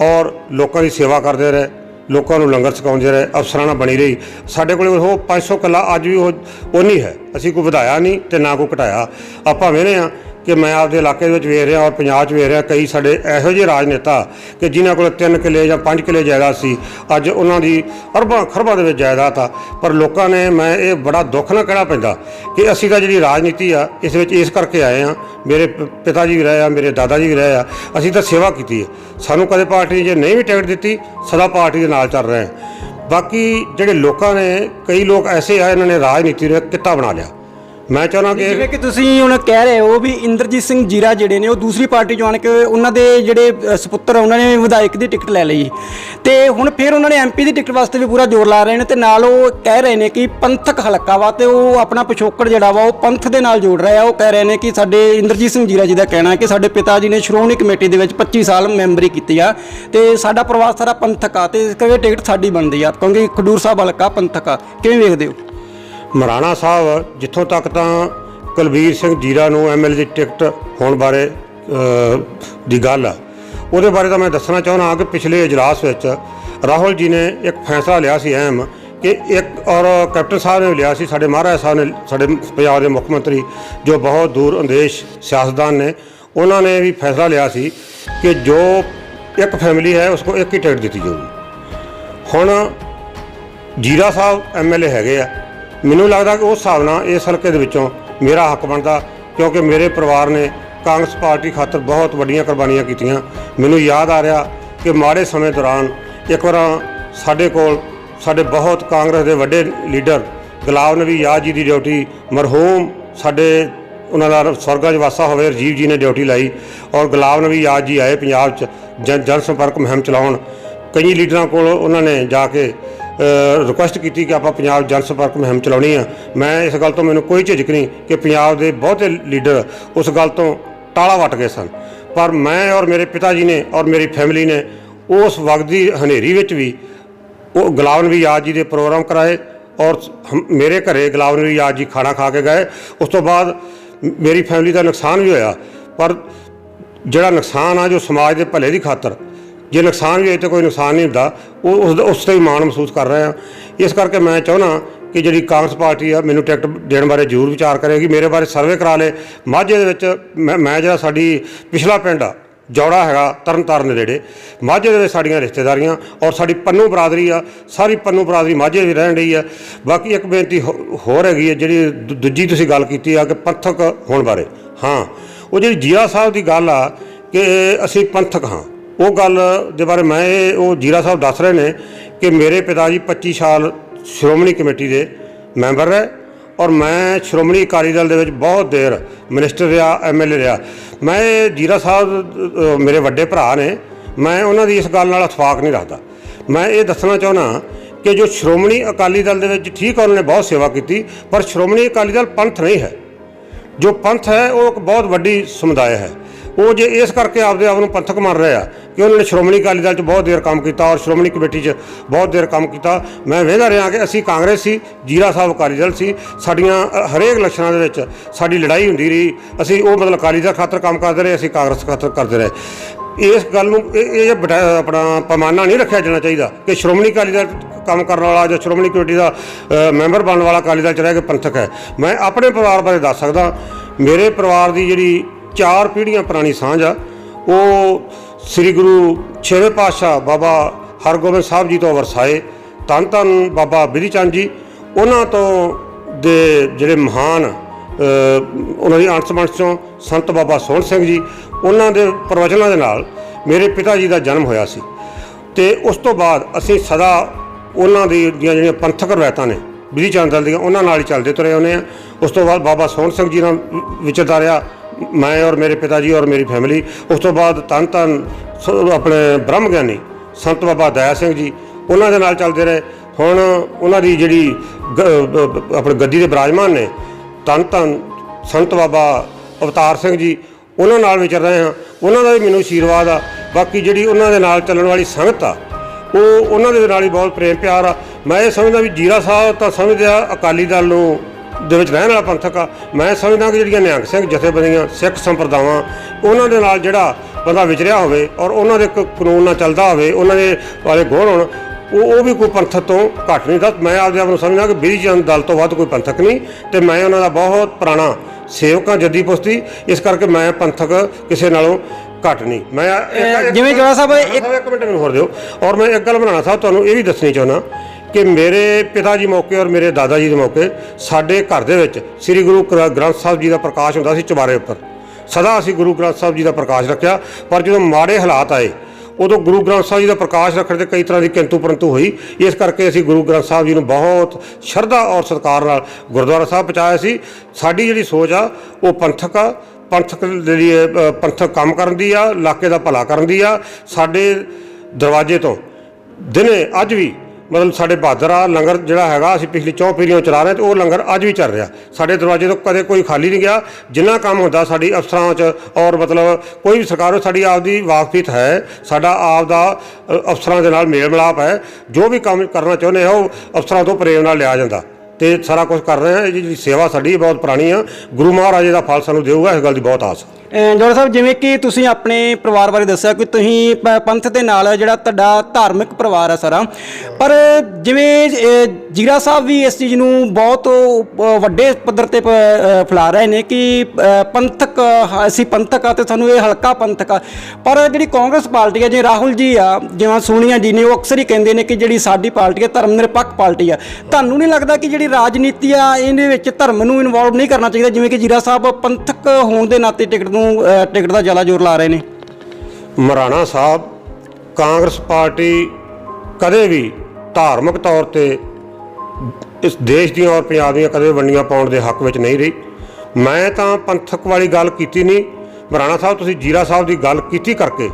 B: ਔਰ ਲੋਕਾਂ ਦੀ ਸੇਵਾ ਕਰਦੇ ਰਹੇ, ਲੋਕਾਂ ਨੂੰ ਲੰਗਰ ਛਕਾਉਂਦੇ ਰਹੇ, ਅਫਸਰਾਂ ਨਾਲ ਬਣੀ ਰਹੀ। ਸਾਡੇ ਕੋਲ ਉਹ 500 ਕਿੱਲਾ ਅੱਜ ਵੀ ਉਹ ਉਹ ਨਹੀਂ ਹੈ। ਅਸੀਂ ਕੋਈ ਵਧਾਇਆ ਨਹੀਂ ਤੇ ਨਾ ਕੋਈ ਘਟਾਇਆ। ਆਪਾਂ ਵੇਖਦੇ ਆ ਕਿ ਮੈਂ ਆਪਦੇ ਇਲਾਕੇ ਦੇ ਵਿੱਚ ਵੇਖ ਰਿਹਾ ਔਰ ਪੰਜਾਬ 'ਚ ਵੇਖ ਰਿਹਾ ਕਈ ਸਾਡੇ ਇਹੋ ਜਿਹੇ ਰਾਜਨੇਤਾ ਕਿ ਜਿਨ੍ਹਾਂ ਕੋਲ 3 ਕਿੱਲੇ ਜਾਂ 5 ਕਿੱਲੇ ਜਾਇਦਾਦ ਸੀ, ਅੱਜ ਉਹਨਾਂ ਦੀ ਅਰਬਾਂ ਖਰਬਾਂ ਦੇ ਵਿੱਚ ਜਾਇਦਾਦ ਆ। ਪਰ ਲੋਕਾਂ ਨੇ ਮੈਂ ਇਹ ਬੜਾ ਦੁੱਖ ਨਾਲ ਕਹਿਣਾ ਪੈਂਦਾ ਕਿ ਅਸੀਂ ਤਾਂ ਜਿਹੜੀ ਰਾਜਨੀਤੀ ਆ, ਇਸ ਵਿੱਚ ਇਸ ਕਰਕੇ ਆਏ ਆ ਮੇਰੇ ਪਿਤਾ ਜੀ ਵੀ ਰਹੇ ਆ, ਮੇਰੇ ਦਾਦਾ ਜੀ ਵੀ ਰਹੇ ਆ, ਅਸੀਂ ਤਾਂ ਸੇਵਾ ਕੀਤੀ ਹੈ ਸਾਨੂੰ ਕਦੇ ਪਾਰਟੀ ਨੇ ਜੇ ਨਹੀਂ ਵੀ ਟਿਕਟ ਦਿੱਤੀ, ਸਦਾ ਪਾਰਟੀ ਦੇ ਨਾਲ ਚੱਲ ਰਹੇ ਹਾਂ ਬਾਕੀ ਜਿਹੜੇ ਲੋਕਾਂ ਨੇ, ਕਈ ਲੋਕ ਐਸੇ ਆ, ਇਹਨਾਂ ਨੇ ਰਾਜਨੀਤੀ ਨੂੰ ਕਿੱਤਾ ਬਣਾ ਲਿਆ। ਮੈਂ ਚਾਹੁੰਦਾ ਕਿ
A: ਜਿਵੇਂ ਕਿ ਤੁਸੀਂ ਹੁਣ ਕਹਿ ਰਹੇ ਹੋ ਵੀ ਇੰਦਰਜੀਤ ਸਿੰਘ ਜੀਰਾ ਜਿਹੜੇ ਨੇ ਉਹ ਦੂਸਰੀ ਪਾਰਟੀ ਚੋਂ ਆਣ ਕੇ ਉਹਨਾਂ ਦੇ ਜਿਹੜੇ ਸੁਪੁੱਤਰ ਉਹਨਾਂ ਨੇ ਵਿਧਾਇਕ ਦੀ ਟਿਕਟ ਲੈ ਲਈ। ਤੇ ਹੁਣ ਫਿਰ ਉਹਨਾਂ ਨੇ ਐਮਪੀ ਦੀ ਟਿਕਟ ਵਾਸਤੇ ਵੀ ਪੂਰਾ ਜ਼ੋਰ ਲਾ ਰਹੇ ਨੇ ਤੇ ਨਾਲ ਉਹ ਕਹਿ ਰਹੇ ਨੇ ਕਿ ਪੰਥਕ ਹਲਕਾ ਵਾ ਤੇ ਉਹ ਆਪਣਾ ਪਿਛੋਕੜ ਜਿਹੜਾ ਵਾ ਉਹ ਪੰਥ ਦੇ ਨਾਲ ਜੋੜ ਰਿਹਾ। ਉਹ ਕਹਿ ਰਹੇ ਨੇ ਕਿ ਸਾਡੇ ਇੰਦਰਜੀਤ ਸਿੰਘ ਜੀਰਾ ਜੀ ਦਾ ਕਹਿਣਾ ਹੈ ਕਿ ਸਾਡੇ ਪਿਤਾ ਜੀ ਨੇ ਸ਼੍ਰੋਮਣੀ ਕਮੇਟੀ ਦੇ ਵਿੱਚ 25 ਸਾਲ ਮੈਂਬਰੀ ਕੀਤੀ ਆ ਤੇ ਸਾਡਾ ਪਰਿਵਾਰ ਸਾਰਾ ਪੰਥਕ ਆ ਤੇ ਇਸ ਕਰਕੇ ਟਿਕਟ ਸਾਡੀ ਬਣਦੀ ਆ। ਕਿਉਂਕਿ ਖਡੂਰ ਸਾਹਿਬ ਹਲਕਾ ਪੰਥਕ ਆ। ਕਿਵੇਂ ਵੇਖਦੇ ਹੋ?
B: ਮਰਾਣਾ ਸਾਹਿਬ, ਜਿੱਥੋਂ ਤੱਕ ਤਾਂ ਕੁਲਬੀਰ ਸਿੰਘ ਜੀਰਾ ਨੂੰ ਐਮਐਲ ਦੀ ਟਿਕਟ ਹੋਣ ਬਾਰੇ ਦੀ ਗੱਲ ਆ। ਉਹਦੇ ਬਾਰੇ ਤਾਂ ਮੈਂ ਦੱਸਣਾ ਚਾਹੁੰਦਾ ਹਾਂ ਕਿ ਪਿਛਲੇ ਇਜਲਾਸ ਵਿੱਚ ਰਾਹੁਲ ਜੀ ਨੇ ਇੱਕ ਫੈਸਲਾ ਲਿਆ ਸੀ ਅਹਿਮ ਕਿ ਇੱਕ ਔਰ ਕੈਪਟਨ ਸਾਹਿਬ ਨੇ ਲਿਆ ਸੀ, ਸਾਡੇ ਮਹਾਰਾਜ ਸਾਹਿਬ ਨੇ, ਸਾਡੇ ਪੰਜਾਬ ਦੇ ਮੁੱਖ ਮੰਤਰੀ ਜੋ ਬਹੁਤ ਦੂਰ ਅੰਦੇਸ਼ ਸਿਆਸਤਦਾਨ ਨੇ, ਉਹਨਾਂ ਨੇ ਵੀ ਫੈਸਲਾ ਲਿਆ ਸੀ ਕਿ ਜੋ ਇੱਕ ਫੈਮਿਲੀ ਹੈ ਉਸ ਨੂੰ ਇੱਕ ਹੀ ਟਿਕਟ ਦਿੱਤੀ ਜਾਊਗੀ। ਹੁਣ ਜੀਰਾ ਸਾਹਿਬ ਐਮਐਲਏ ਹੈਗੇ ਆ ਮੈਨੂੰ ਲੱਗਦਾ ਕਿ ਉਸ ਹਿਸਾਬ ਨਾਲ ਇਸ ਹਲਕੇ ਦੇ ਵਿੱਚੋਂ ਮੇਰਾ ਹੱਕ ਬਣਦਾ, ਕਿਉਂਕਿ ਮੇਰੇ ਪਰਿਵਾਰ ਨੇ ਕਾਂਗਰਸ ਪਾਰਟੀ ਖਾਤਰ ਬਹੁਤ ਵੱਡੀਆਂ ਕੁਰਬਾਨੀਆਂ ਕੀਤੀਆਂ। ਮੈਨੂੰ ਯਾਦ ਆ ਰਿਹਾ ਕਿ ਮਾੜੇ ਸਮੇਂ ਦੌਰਾਨ ਇੱਕ ਵਾਰ ਸਾਡੇ ਕੋਲ ਸਾਡੇ ਬਹੁਤ ਕਾਂਗਰਸ ਦੇ ਵੱਡੇ ਲੀਡਰ ਗੁਲਾਬ ਨਬੀ ਯਾਦ ਜੀ ਦੀ ਡਿਊਟੀ ਮਰਹੂਮ ਸਾਡੇ ਉਹਨਾਂ ਦਾ ਸਵਰਗਾਂ 'ਚ ਵਾਸਾ ਹੋਵੇ, ਰਜੀਵ ਜੀ ਨੇ ਡਿਊਟੀ ਲਾਈ ਔਰ ਗੁਲਾਬ ਨਬੀ ਯਾਦ ਜੀ ਆਏ ਪੰਜਾਬ 'ਚ ਜਨ ਜਨ ਸੰਪਰਕ ਮੁਹਿੰਮ ਚਲਾਉਣ। ਕਈ ਲੀਡਰਾਂ ਕੋਲ ਉਹਨਾਂ ਨੇ ਜਾ ਕੇ ਰਿਕੁਐਸਟ ਕੀਤੀ ਕਿ ਆਪਾਂ ਪੰਜਾਬ ਜਨ ਸੰਪਰਕ ਮੁਹਿੰਮ ਚਲਾਉਣੀ ਆ। ਮੈਂ ਇਸ ਗੱਲ ਤੋਂ ਮੈਨੂੰ ਕੋਈ ਝਿਜਕ ਨਹੀਂ ਕਿ ਪੰਜਾਬ ਦੇ ਬਹੁਤੇ ਲੀਡਰ ਉਸ ਗੱਲ ਤੋਂ ਟਾਲਾ ਵੱਟ ਗਏ ਸਨ। ਪਰ ਮੈਂ ਔਰ ਮੇਰੇ ਪਿਤਾ ਜੀ ਨੇ ਔਰ ਮੇਰੀ ਫੈਮਿਲੀ ਨੇ ਉਸ ਵਕਤ ਦੀ ਹਨੇਰੀ ਵਿੱਚ ਵੀ ਉਹ ਗੁਲਾਮ ਨਬੀ ਆਜ਼ਾਦ ਜੀ ਦੇ ਪ੍ਰੋਗਰਾਮ ਕਰਾਏ ਔਰ ਹਮ- ਮੇਰੇ ਘਰੇ ਗੁਲਾਮ ਨਬੀ ਆਜ਼ਾਦ ਜੀ ਖਾਣਾ ਖਾ ਕੇ ਗਏ। ਉਸ ਤੋਂ ਬਾਅਦ ਮੇਰੀ ਫੈਮਿਲੀ ਦਾ ਨੁਕਸਾਨ ਵੀ ਹੋਇਆ। ਪਰ ਜਿਹੜਾ ਨੁਕਸਾਨ ਆ ਜੋ ਸਮਾਜ ਦੇ ਭਲੇ ਦੀ ਖਾਤਰ ਜੇ ਨੁਕਸਾਨ ਵੀ ਹੋਏ ਤਾਂ ਕੋਈ ਨੁਕਸਾਨ ਨਹੀਂ ਹੁੰਦਾ, ਉਹ ਉਸ ਦਾ- ਉਸ ਤੇ ਹੀ ਮਾਣ ਮਹਿਸੂਸ ਕਰ ਰਹੇ ਆ ਇਸ ਕਰਕੇ ਮੈਂ ਚਾਹੁੰਦਾ ਕਿ ਜਿਹੜੀ ਕਾਂਗਰਸ ਪਾਰਟੀ ਆ, ਮੈਨੂੰ ਟਿਕਟ ਦੇਣ ਬਾਰੇ ਜ਼ਰੂਰ ਵਿਚਾਰ ਕਰੇਗੀ, ਮੇਰੇ ਬਾਰੇ ਸਰਵੇ ਕਰਾ ਲੇ। ਮਾਝੇ ਦੇ ਵਿੱਚ ਮੈਂ ਮੈਂ ਜਿਹੜਾ ਸਾਡੀ ਪਿਛਲਾ ਪਿੰਡ ਆ, ਜੌੜਾ ਹੈਗਾ, ਤਰਨਤਾਰਨ ਦੇ ਨੇੜੇ, ਮਾਝੇ ਦੇ ਵਿੱਚ ਸਾਡੀਆਂ ਰਿਸ਼ਤੇਦਾਰੀਆਂ ਔਰ ਸਾਡੀ ਪੰਨੂ ਬਰਾਦਰੀ ਆ, ਸਾਰੀ ਪੰਨੂ ਬਰਾਦਰੀ ਮਾਝੇ ਵੀ ਰਹਿਣ ਰਹੀ ਆ। ਬਾਕੀ ਇੱਕ ਬੇਨਤੀ ਹੋ- ਹੋਰ ਹੈਗੀ ਹੈ ਜਿਹੜੀ ਦੂ- ਦੂਜੀ ਤੁਸੀਂ ਗੱਲ ਕੀਤੀ ਆ ਕਿ ਪੰਥਕ ਹੋਣ ਬਾਰੇ। ਹਾਂ, ਉਹ ਜਿਹੜੀ ਜੀਰਾ ਸਾਹਿਬ ਦੀ ਗੱਲ ਆ ਕਿ ਅਸੀਂ ਪੰਥਕ ਹਾਂ। ਉਹ ਗੱਲ ਦੇ ਬਾਰੇ ਮੈਂ ਇਹ ਉਹ ਜੀਰਾ ਸਾਹਿਬ ਦੱਸ ਰਹੇ ਨੇ ਕਿ ਮੇਰੇ ਪਿਤਾ ਜੀ 25 ਸਾਲ ਸ਼੍ਰੋਮਣੀ ਕਮੇਟੀ ਦੇ ਮੈਂਬਰ ਰਹੇ ਔਰ ਮੈਂ ਸ਼੍ਰੋਮਣੀ ਅਕਾਲੀ ਦਲ ਦੇ ਵਿੱਚ ਬਹੁਤ ਦੇਰ ਮਿਨਿਸਟਰ ਰਿਹਾ ਐਮਐਲਏ ਰਿਹਾ। ਮੈਂ ਜੀਰਾ ਸਾਹਿਬ ਮੇਰੇ ਵੱਡੇ ਭਰਾ ਨੇ। ਮੈਂ ਉਹਨਾਂ ਦੀ ਇਸ ਗੱਲ ਨਾਲ ਇਤਫਾਕ ਨਹੀਂ ਰੱਖਦਾ। ਮੈਂ ਇਹ ਦੱਸਣਾ ਚਾਹੁੰਦਾ ਕਿ ਜੋ ਸ਼੍ਰੋਮਣੀ ਅਕਾਲੀ ਦਲ ਦੇ ਵਿੱਚ ਠੀਕ ਆ, ਉਹਨਾਂ ਨੇ ਬਹੁਤ ਸੇਵਾ ਕੀਤੀ ਪਰ ਸ਼੍ਰੋਮਣੀ ਅਕਾਲੀ ਦਲ ਪੰਥ ਨਹੀਂ ਹੈ। ਜੋ ਪੰਥ ਹੈ ਉਹ ਇੱਕ ਬਹੁਤ ਵੱਡੀ ਸਮੁਦਾਇ ਹੈ। ਉਹ ਜੇ ਇਸ ਕਰਕੇ ਆਪਦੇ ਆਪ ਨੂੰ ਪੰਥਕ ਮੰਨ ਰਹੇ ਆ ਕਿ ਉਹਨਾਂ ਨੇ ਸ਼੍ਰੋਮਣੀ ਅਕਾਲੀ ਦਲ 'ਚ ਬਹੁਤ ਦੇਰ ਕੰਮ ਕੀਤਾ ਔਰ ਸ਼੍ਰੋਮਣੀ ਕਮੇਟੀ 'ਚ ਬਹੁਤ ਦੇਰ ਕੰਮ ਕੀਤਾ, ਮੈਂ ਵੇਖਦਾ ਰਿਹਾ ਕਿ ਅਸੀਂ ਕਾਂਗਰਸ ਸੀ, ਜੀਰਾ ਸਾਹਿਬ ਅਕਾਲੀ ਦਲ ਸੀ, ਸਾਡੀਆਂ ਹਰੇਕ ਇਲੈਕਸ਼ਨਾਂ ਦੇ ਵਿੱਚ ਸਾਡੀ ਲੜਾਈ ਹੁੰਦੀ ਰਹੀ, ਅਸੀਂ ਉਹ ਮਤਲਬ ਅਕਾਲੀ ਦਲ ਖਾਤਰ ਕੰਮ ਕਰਦੇ ਰਹੇ, ਅਸੀਂ ਕਾਂਗਰਸ ਖਾਤਰ ਕਰਦੇ ਰਹੇ। ਇਸ ਗੱਲ ਨੂੰ, ਇਹ ਇਹ ਬਟਾ- ਆਪਣਾ ਪੈਮਾਨਾ ਨਹੀਂ ਰੱਖਿਆ ਜਾਣਾ ਚਾਹੀਦਾ ਕਿ ਸ਼੍ਰੋਮਣੀ ਅਕਾਲੀ ਦਲ ਕੰਮ ਕਰਨ ਵਾਲਾ ਜਾਂ ਸ਼੍ਰੋਮਣੀ ਕਮੇਟੀ ਦਾ ਮੈਂਬਰ ਬਣਨ ਵਾਲਾ ਅਕਾਲੀ ਦਲ ਚ ਰਹਿ ਕੇ ਪੰਥਕ ਹੈ। ਮੈਂ ਆਪਣੇ ਪਰਿਵਾਰ ਬਾਰੇ ਦੱਸ ਸਕਦਾ, ਮੇਰੇ ਪਰਿਵਾਰ ਦੀ ਜਿਹੜੀ ਚਾਰ ਪੀੜ੍ਹੀਆਂ ਪੁਰਾਣੀ ਸਾਂਝ ਆ। ਉਹ ਸ੍ਰੀ ਗੁਰੂ ਛੇਵੇਂ ਪਾਤਸ਼ਾਹ ਬਾਬਾ ਹਰਗੋਬਿੰਦ ਸਾਹਿਬ ਜੀ ਤੋਂ ਵਰਸਾਏ। ਧੰਨ ਧੰਨ ਬਾਬਾ ਬਿਧੀ ਚੰਦ ਜੀ। ਉਹਨਾਂ ਤੋਂ ਦੇ ਜਿਹੜੇ ਮਹਾਨ ਉਹਨਾਂ ਦੀ ਅੰਸ਼ ਵੰਸ਼ ਚੋਂ ਸੰਤ ਬਾਬਾ ਸੋਹਣ ਸਿੰਘ ਜੀ, ਉਹਨਾਂ ਦੇ ਪ੍ਰਵਚਨਾਂ ਦੇ ਨਾਲ ਮੇਰੇ ਪਿਤਾ ਜੀ ਦਾ ਜਨਮ ਹੋਇਆ ਸੀ। ਤੇ ਉਸ ਤੋਂ ਬਾਅਦ ਅਸੀਂ ਸਦਾ ਉਹਨਾਂ ਦੀ ਦੀਆਂ ਜਿਹੜੀਆਂ ਪੰਥਕ ਰਵਾਇਤਾਂ ਨੇ ਵਿਧੀ ਚੰਦ ਦਲ ਦੀਆਂ, ਉਹਨਾਂ ਨਾਲ ਹੀ ਚੱਲਦੇ ਤੁਰੇ ਆਉਂਦੇ ਆ। ਉਸ ਤੋਂ ਬਾਅਦ ਬਾਬਾ ਸੋਹਣ ਸਿੰਘ ਜੀ ਨਾਲ ਵਿਚਰਦਾ ਰਿਹਾ। ਮੈਂ ਔਰ ਮੇਰੇ ਪਿਤਾ ਜੀ ਔਰ ਮੇਰੀ ਫੈਮਿਲੀ ਉਸ ਤੋਂ ਬਾਅਦ ਧੰਨ ਧੰਨ ਸ- ਆਪਣੇ ਬ੍ਰਹਮ ਗਿਆਨੀ, ਸੰਤ ਬਾਬਾ ਦਇਆ ਸਿੰਘ ਜੀ, ਉਹਨਾਂ ਦੇ ਨਾਲ ਚੱਲਦੇ ਰਹੇ। ਹੁਣ ਉਹਨਾਂ ਦੀ ਜਿਹੜੀ ਗ- ਆਪਣੇ ਗੱਦੀ ਦੇ ਬਿਰਾਜਮਾਨ ਨੇ ਧੰਨ ਧੰਨ ਸੰਤ ਬਾਬਾ ਅਵਤਾਰ ਸਿੰਘ ਜੀ, ਉਹਨਾਂ ਨਾਲ ਵਿਚਰ ਰਹੇ ਹਾਂ। ਉਹਨਾਂ ਦਾ ਵੀ ਮੈਨੂੰ ਆਸ਼ੀਰਵਾਦ ਆ। ਬਾਕੀ ਜਿਹੜੀ ਉਹਨਾਂ ਦੇ ਨਾਲ ਚੱਲਣ ਵਾਲੀ ਸੰਗਤ ਆ, ਉਹ ਉਹਨਾਂ ਦੇ ਨਾਲ ਹੀ ਬਹੁਤ ਪ੍ਰੇਮ ਪਿਆਰ ਆ। ਮੈਂ ਇਹ ਸਮਝਦਾ ਵੀ ਜੀਰਾ ਸਾਹਿਬ ਤਾਂ ਸਮਝਦੇ ਆ, ਅਕਾਲੀ ਦਲ ਨੂੰ ਦੇ ਵਿੱਚ ਰਹਿਣ ਵਾਲਾ ਪੰਥਕ ਆ ਮੈਂ ਸਮਝਦਾ ਕਿ ਜਿਹੜੀਆਂ ਨਿਹੰਗ ਸਿੰਘ ਜਥੇਬੰਦੀਆਂ ਸਿੱਖ ਸੰਪਰਦਾਵਾਂ ਉਹਨਾਂ ਦੇ ਨਾਲ ਜਿਹੜਾ ਬੰਦਾ ਵਿਚਰਿਆ ਹੋਵੇ ਔਰ ਉਹਨਾਂ ਦੇ ਕਾਨੂੰਨ ਨਾਲ ਚੱਲਦਾ ਹੋਵੇ ਉਹਨਾਂ ਦੇ ਵਾਲੇ ਗੁਣ ਹੋਣ ਉਹ ਉਹ ਵੀ ਕੋਈ ਪੰਥਕ ਤੋਂ ਘੱਟ ਨਹੀਂ। ਦਾ ਮੈਂ ਆਪਦੇ ਆਪ ਨੂੰ ਸਮਝਦਾ ਕਿ ਬਿਧੀ ਚੰਦ ਦਲ ਤੋਂ ਵੱਧ ਕੋਈ ਪੰਥਕ ਨਹੀਂ ਤੇ ਮੈਂ ਉਹਨਾਂ ਦਾ ਬਹੁਤ ਪੁਰਾਣਾ ਸੇਵਕਾਂ ਜੱਦੀ ਪੁਸਤੀ। ਇਸ ਕਰਕੇ ਮੈਂ ਪੰਥਕ ਕਿਸੇ ਨਾਲੋਂ ਘੱਟ ਨਹੀਂ। ਮੈਂ
A: ਜਿਵੇਂ ਜਵਾਹਰ ਸਾਹਿਬ ਇੱਕ-
B: ਮਿੰਟ ਮੈਨੂੰ ਹੋਰ ਦਿਓ। ਔਰ ਮੈਂ ਇੱਕ ਗੱਲ ਬਣਾਉਣਾ ਸਾਹਿਬ ਤੁਹਾਨੂੰ ਇਹ ਵੀ ਦੱਸਣੀ ਚਾਹੁੰਦਾ। ਕਿ ਮੇਰੇ ਪਿਤਾ ਜੀ ਮੌਕੇ ਔਰ ਮੇਰੇ ਦਾਦਾ ਜੀ ਦੇ ਮੌਕੇ ਸਾਡੇ ਘਰ ਦੇ ਵਿੱਚ ਸ੍ਰੀ ਗੁਰੂ ਗ੍ਰ- ਗ੍ਰੰਥ ਸਾਹਿਬ ਜੀ ਦਾ ਪ੍ਰਕਾਸ਼ ਹੁੰਦਾ ਸੀ ਚੁਬਾਰੇ ਉੱਪਰ। ਸਦਾ ਅਸੀਂ ਗੁਰੂ ਗ੍ਰੰਥ ਸਾਹਿਬ ਜੀ ਦਾ ਪ੍ਰਕਾਸ਼ ਰੱਖਿਆ, ਪਰ ਜਦੋਂ ਮਾੜੇ ਹਾਲਾਤ ਆਏ, ਉਦੋਂ ਗੁਰੂ ਗ੍ਰੰਥ ਸਾਹਿਬ ਜੀ ਦਾ ਪ੍ਰਕਾਸ਼ ਰੱਖਣ ਤੇ ਕਈ ਤਰ੍ਹਾਂ ਦੀ ਕਿੰਤੂ ਪਰੰਤੂ ਹੋਈ। ਇਸ ਕਰਕੇ ਅਸੀਂ ਗੁਰੂ ਗ੍ਰੰਥ ਸਾਹਿਬ ਜੀ ਨੂੰ ਬਹੁਤ ਸ਼ਰਧਾ ਔਰ ਸਤਿਕਾਰ ਨਾਲ ਗੁਰਦੁਆਰਾ ਸਾਹਿਬ ਪਹੁੰਚਾਇਆ ਸੀ। ਸਾਡੀ ਜਿਹੜੀ ਸੋਚ ਆ, ਉਹ ਪੰਥਕ ਆ। ਪੰਥਕ ਦੇ ਲਈ ਪੰਥਕ ਕੰਮ ਕਰਨ ਦੀ ਆ, ਇਲਾਕੇ ਦਾ ਭਲਾ ਕਰਨ ਦੀ ਆ। ਸਾਡੇ ਦਰਵਾਜ਼ੇ ਤੋਂ ਦਿਨੇ ਅੱਜ ਵੀ ਮਤਲਬ ਸਾਡੇ ਬਹਾਦਰ ਆ, ਲੰਗਰ ਜਿਹੜਾ ਹੈਗਾ ਅਸੀਂ ਪਿਛਲੀ ਚੌ ਪੀੜ੍ਹੀਆਂ ਚਲਾ ਰਹੇ ਤੇ ਉਹ ਲੰਗਰ ਅੱਜ ਵੀ ਚੱਲ ਰਿਹਾ। ਸਾਡੇ ਦਰਵਾਜ਼ੇ ਤੋਂ ਕਦੇ ਕੋਈ ਖਾਲੀ ਨਹੀਂ ਗਿਆ। ਜਿੰਨਾ ਕੰਮ ਹੁੰਦਾ ਸਾਡੀ ਅਫਸਰਾਂ 'ਚ ਔਰ ਮਤਲਬ ਕੋਈ ਵੀ ਸਰਕਾਰ ਸਾਡੀ ਆਪਦੀ ਵਾਕਫੀਤ ਹੈ। ਸਾਡਾ ਆਪ ਦਾ ਅਫਸਰਾਂ ਦੇ ਨਾਲ ਮੇਲ ਮਿਲਾਪ ਹੈ। ਜੋ ਵੀ ਕੰਮ ਕਰਨਾ ਚਾਹੁੰਦੇ ਆ, ਉਹ ਅਫਸਰਾਂ ਤੋਂ ਪ੍ਰੇਮ ਨਾਲ ਲਿਆ ਜਾਂਦਾ। ਤੇ ਸਾਰਾ ਕੁਝ ਕਰ ਰਹੇ ਆ। ਇਹ ਜਿਹੜੀ ਸੇਵਾ ਸਾਡੀ ਬਹੁਤ ਪੁਰਾਣੀ ਆ। ਗੁਰੂ ਮਹਾਰਾਜ ਦਾ ਫਲ ਸਾਨੂੰ ਦੇਊਗਾ, ਇਸ ਗੱਲ ਦੀ ਬਹੁਤ ਆਸ ਹੈ
A: ਜੋੜਾ ਸਾਹਿਬ ਜਿਵੇਂ ਕਿ ਤੁਸੀਂ ਆਪਣੇ ਪਰਿਵਾਰ ਬਾਰੇ ਦੱਸਿਆ ਕਿ ਤੁਸੀਂ ਪ- ਪੰਥ ਦੇ ਨਾਲ ਜਿਹੜਾ ਤੁਹਾਡਾ ਧਾਰਮਿਕ ਪਰਿਵਾਰ ਹੈ ਸਾਰਾ ਪਰ ਜਿਵੇਂ ਅ, ਜੀਰਾ ਸਾਹਿਬ ਵੀ ਇਸ ਚੀਜ਼ ਨੂੰ ਬਹੁਤ ਅ, ਵੱਡੇ ਪੱਧਰ ਤੇ ਪ- ਅ, ਫੈਲਾ ਰਹੇ ਨੇ ਕਿ ਅ, ਪੰਥਕ ਹ- ਅਸੀਂ ਪੰਥਕ ਆ ਤੇ ਸਾਨੂੰ ਇਹ ਹਲਕਾ ਪੰਥਕ ਆ। ਪਰ ਜਿਹੜੀ ਕਾਂਗਰਸ ਪਾਰਟੀ ਹੈ ਜਿਵੇਂ ਰਾਹੁਲ ਜੀ ਆ ਜਿਵੇਂ ਸੋਨੀਆ ਜੀ ਨੇ ਉਹ ਅਕਸਰ ਹੀ ਕਹਿੰਦੇ ਨੇ ਕਿ ਜਿਹੜੀ ਸਾਡੀ ਪਾਰਟੀ ਹੈ ਧਰਮ ਨਿਰਪੱਖ ਪਾਰਟੀ ਆ। ਤੁਹਾਨੂੰ ਨਹੀਂ ਲੱਗਦਾ ਕਿ ਜਿਹੜੀ ਰਾਜਨੀਤੀ ਆ ਇਹਦੇ ਵਿੱਚ ਧਰਮ ਨੂੰ ਇਨਵੋਲਵ ਨਹੀਂ ਕਰਨਾ ਚਾਹੀਦਾ? ਜਿਵੇਂ ਕਿ ਜੀਰਾ ਸਾਹਿਬ ਪੰਥਕ ਹੋਣ ਦੇ ਨਾਤੇ ਟਿਕਟ ਨੂੰ ਅ, ਟਿਕਟ ਦਾ ਜ਼ਿਆਦਾ ਜ਼ੋਰ ਲਾ ਰਹੇ ਨੇ?
B: ਮਰਾਣਾ ਸਾਹਿਬ ਕਾਂਗਰਸ ਪਾਰਟੀ ਕਦੇ ਵੀ ਧਾਰਮਿਕ ਤੌਰ ਤੇ ਇਸ ਦੇਸ਼ ਦੀਆਂ ਔਰ ਪੰਜਾਬ ਦੀਆਂ ਕਦੇ ਵੰਡੀਆਂ ਪਾਉਣ ਦੇ ਹੱਕ ਵਿੱਚ ਨਹੀਂ ਰਹੀ। ਮੈਂ ਤਾਂ ਪੰਥਕ ਵਾਲੀ ਗੱਲ ਕੀਤੀ ਨਹੀਂ। ਮਰਾਣਾ ਸਾਹਿਬ ਤੁਸੀਂ ਜੀਰਾ ਸਾਹਿਬ ਦੀ ਗੱਲ ਕੀਤੀ ਕਰਕੇ